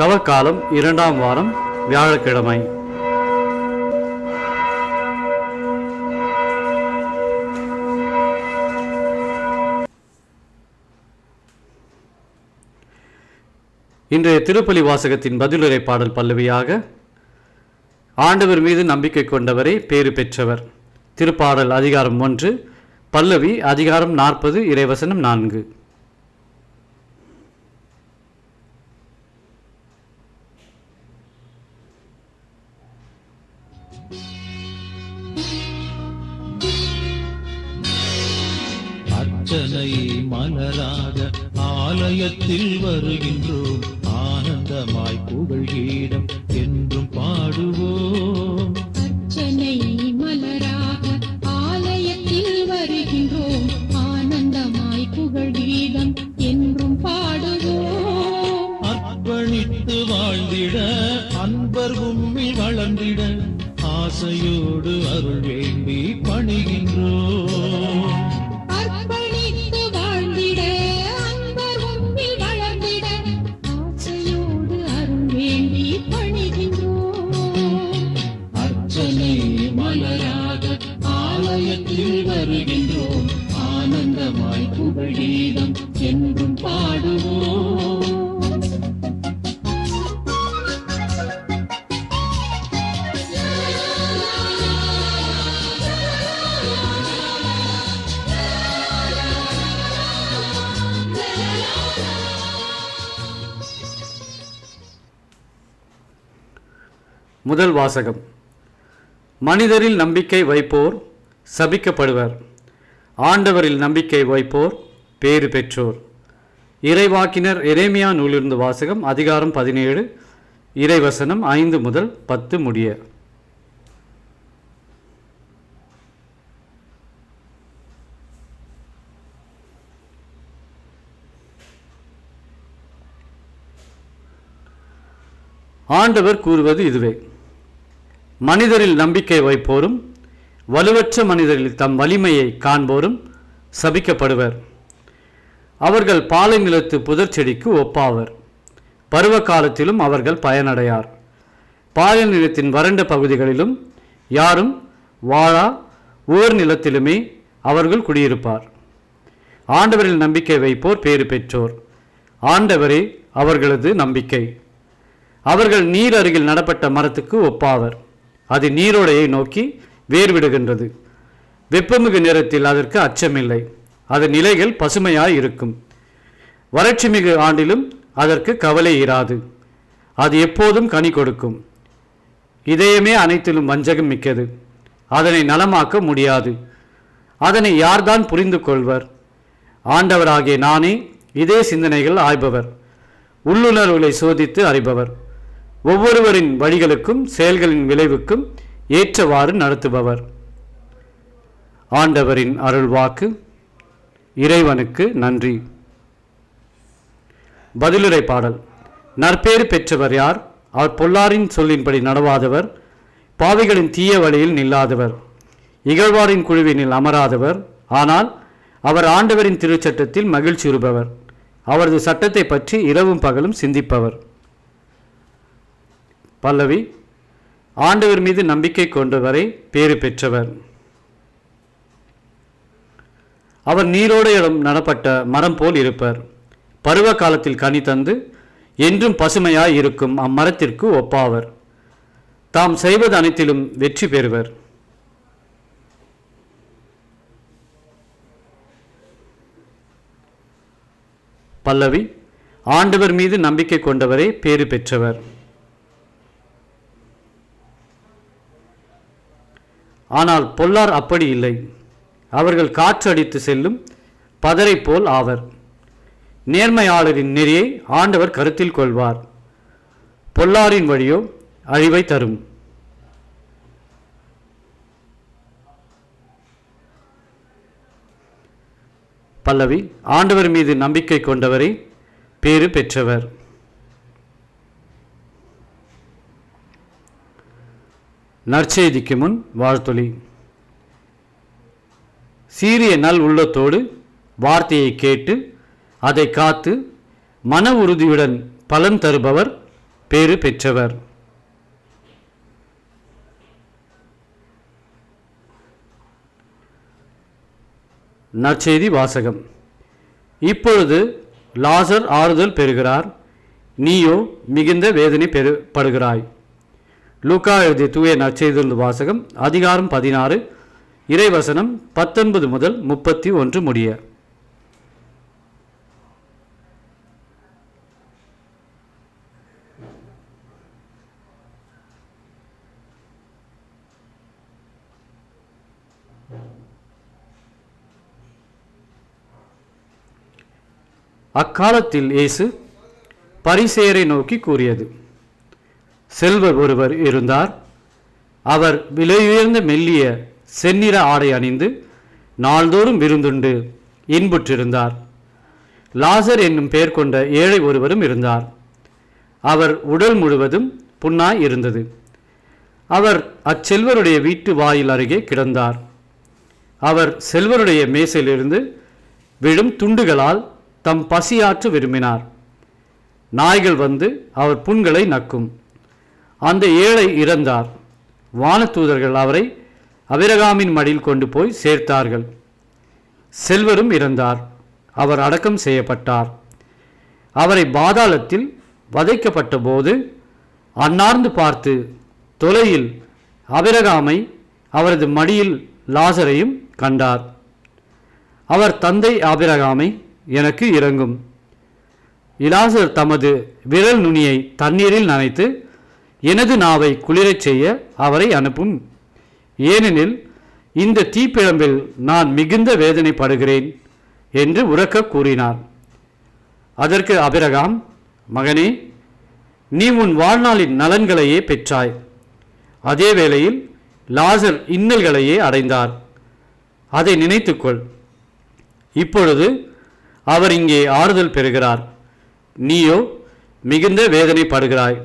தவக்காலம் இரண்டாம் வாரம் வியாழக்கிழமை. இன்றைய திருப்பலி வாசகத்தின் பதிலுரை பாடல் பல்லவியாக ஆண்டவர் மீது நம்பிக்கை கொண்டவரே பேறு பெற்றவர். திருப்பாடல் அதிகாரம் ஒன்று பல்லவி அதிகாரம் நாற்பது இறைவசனம் நான்கு. அர்ச்சனை மலராக ஆலயத்தில் வருகின்றோம். ஆனந்தமாய் புகழ் கீதம் என்றும் பாடுவோம். அர்ச்சனை மலராக ஆலயத்தில் வருகின்றோம். ஆனந்தமாய் புகழ் கீதம் என்றும் பாடுவோம். அர்ப்பணித்து வாழ்ந்திட அன்பர் உம்மில் வளர்ந்திட ஆசையோடு அருள் வேண்டி பணிகின்றோம். அர்ப்பணித்து வாழ்ந்திட அன்பர் உன்னில் வளர்ந்திட முதல் வாசகம். மனிதரில் நம்பிக்கை வைப்போர் சபிக்கப்படுவர். ஆண்டவரில் நம்பிக்கை வைப்போர் பேறு பெற்றோர். இறைவாக்கினர் எரேமியா நூலிருந்து வாசகம் அதிகாரம் பதினேழு இறைவசனம் ஐந்து முதல் பத்து முடிய. ஆண்டவர் கூறுவது இதுவே. மனிதரில் நம்பிக்கை வைப்போரும் வலுவற்ற மனிதரில் தம் வலிமையை காண்போரும் சபிக்கப்படுவர். அவர்கள் பாலை நிலத்து புதர் செடிக்கு ஒப்பாவர். பருவ காலத்திலும் அவர்கள் பயனடையார். பாலை நிலத்தின் வறண்ட பகுதிகளிலும் யாரும் வாழா உவர் நிலத்திலுமே அவர்கள் குடியிருப்பார். ஆண்டவரில் நம்பிக்கை வைப்போர் பேறு பெற்றோர். ஆண்டவரே அவர்களது நம்பிக்கை. அவர்கள் நீர் அருகில் நடப்பட்ட மரத்துக்கு ஒப்பாவர். அது நீரோடையை நோக்கி வேர்விடுகின்றது. வெப்பமிகு நேரத்தில் அதற்கு அச்சமில்லை. அதன் நிலைகள் பசுமையாய் இருக்கும். வறட்சி மிகு ஆண்டிலும் அதற்கு கவலை இராது. அது எப்போதும் கனி கொடுக்கும். இதயமே அனைத்திலும் வஞ்சகம் மிக்கது. அதனை நலமாக்க முடியாது. அதனை யார்தான் புரிந்து கொள்வர்? ஆண்டவராகிய நானே இதே சிந்தனைகள் ஆய்பவர். உள்ளுணர்வுகளை சோதித்து அறிபவர். ஒவ்வொருவரின் வழிகளுக்கும் செயல்களின் விளைவுக்கும் ஏற்றவாறு நடத்துபவர். ஆண்டவரின் அருள்வாக்கு இறைவனுக்கு நன்றி. பதிலுரை பாடல். நற்பேறு பெற்றவர் யார்? அவர் பொல்லாரின் சொல்லின்படி நடவாதவர். பாவிகளின் தீய வழியில் நில்லாதவர். இகழ்வாரின் குழுவினில் அமராதவர். ஆனால் அவர் ஆண்டவரின் திருச்சட்டத்தில் மகிழ்ச்சியுறுபவர். அவரது சட்டத்தை பற்றி இரவும் பகலும் சிந்திப்பவர். பல்லவி ஆண்டவர் மீது நம்பிக்கை கொண்டவரை பேறு பெற்றவர். அவர் நீரோடையிடம் நடப்பட்ட மரம் போல் இருப்பர். பருவ காலத்தில் கனி தந்து என்றும் பசுமையாய் இருக்கும் அம்மரத்திற்கு ஒப்பாவர். தாம் செய்வது அனைத்திலும் வெற்றி பெறுவர். பல்லவி ஆண்டவர் மீது நம்பிக்கை கொண்டவரே பேறு பெற்றவர். ஆனால் பொல்லார் அப்படி இல்லை. அவர்கள் காற்று அடித்து செல்லும் பதரை போல் ஆவர். நேர்மையாளரின் நெறியை ஆண்டவர் கருத்தில் கொள்வார். பொல்லாரின் வழியோ அழிவை தரும். பல்லவி ஆண்டவர் மீது நம்பிக்கை கொண்டவரை பேறு பெற்றவர். நற்செய்திக்கு முன் வாழ்த்தொலி சீரிய நல் உள்ளத்தோடு வார்த்தையை கேட்டு அதை காத்து மன உறுதியுடன் பலன் தருபவர் பேறு பெற்றவர். நற்செய்தி வாசகம். இப்பொழுது லாசர் ஆறுதல் பெறுகிறார். நீயோ மிகுந்த வேதனை பெறு படுகிறாய். லூக்கா எழுதிய தூய நற்செய்தியில் வாசகம் அதிகாரம் பதினாறு இறைவசனம் பத்தொன்பது முதல் முப்பத்தி ஒன்று முடிய. அக்காலத்தில் இயேசு பரிசேரை நோக்கி கூறியது செல்வர் ஒருவர் இருந்தார். அவர் விலையுயர்ந்த மெல்லிய செந்நிற ஆடை அணிந்து நாள்தோறும் விருந்துண்டு இன்புற்றிருந்தார். லாசர் என்னும் பெயர் கொண்ட ஏழை ஒருவரும் இருந்தார். அவர் உடல் முழுவதும் புண்ணாய் இருந்தது. அவர் அச்செல்வருடைய வீட்டு வாயில் அருகே கிடந்தார். அவர் செல்வருடைய மேசையிலிருந்து விழும் துண்டுகளால் தம் பசியாற்ற விரும்பினார். நாய்கள் வந்து அவர் புண்களை நக்கும். அந்த ஏழை இறந்தார். வானத்தூதர்கள் அவரை அபிரகாமின் மடியில் கொண்டு போய் சேர்த்தார்கள். செல்வரும் இறந்தார். அவர் அடக்கம் செய்யப்பட்டார். அவரை பாதாளத்தில் வதைக்கப்பட்ட போது அன்னார்ந்து பார்த்து தொலையில் அபிரகாமை அவரது மடியில் லாசரையும் கண்டார். அவர் தந்தை அபிரகாமை எனக்கு இறங்கும். இலாசர் தமது விரல் நுனியை தண்ணீரில் நனைத்து எனது நாவை குளிரச் செய்ய அவரை அனுப்பும். ஏனெனில் இந்த தீப்பிழம்பில் நான் மிகுந்த வேதனைப்படுகிறேன் என்று உறக்க கூறினார். அதற்கு அபிரகாம் மகனே நீ உன் வாழ்நாளின் நலன்களையே பெற்றாய். அதே வேளையில் லாசர் இன்னல்களையே அடைந்தார். அதை நினைத்துக்கொள். இப்பொழுது அவர் இங்கே ஆறுதல் பெறுகிறார். நீயோ மிகுந்த வேதனைப்படுகிறாய்.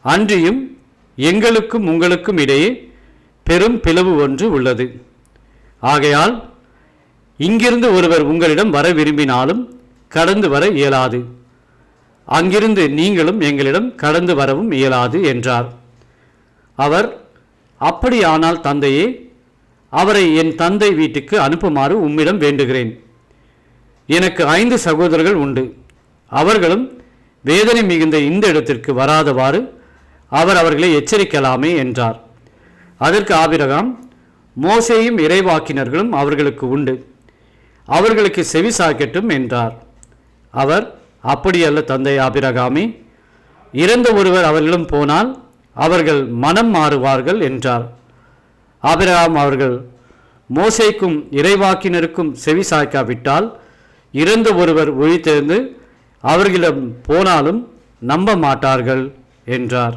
அன்றியும் எங்களுக்கும் உங்களுக்கும் இடையே பெரும் பிளவு ஒன்று உள்ளது. ஆகையால் இங்கிருந்து ஒருவர் உங்களிடம் வர விரும்பினாலும் கடந்து வர இயலாது. அங்கிருந்து நீங்களும் எங்களிடம் கடந்து வரவும் இயலாது என்றார். அவர் அப்படியானால் தந்தையே அவரை என் தந்தை வீட்டுக்கு அனுப்புமாறு உம்மிடம் வேண்டுகிறேன். எனக்கு ஐந்து சகோதரர்கள் உண்டு. அவர்களும் வேதனை மிகுந்த இந்த இடத்திற்கு வராதவாறு அவர் அவர்களை எச்சரிக்கலாமே என்றார். அதற்கு ஆபிரகாம் மோசேயும் இறைவாக்கினர்களும் அவர்களுக்கு உண்டு. அவர்களுக்கு செவி சாக்கட்டும் என்றார். அவர் அப்படியல்ல தந்தை ஆபிரகாமே இறந்த ஒருவர் அவர்களிடம் போனால் அவர்கள் மனம் மாறுவார்கள் என்றார். ஆபிரகாம் அவர்கள் மோசைக்கும் இறைவாக்கினருக்கும் செவி சாய்க்காவிட்டால் இறந்த ஒருவர் ஒழித்தெழுந்து அவர்களிடம் போனாலும் நம்ப மாட்டார்கள் என்றார்.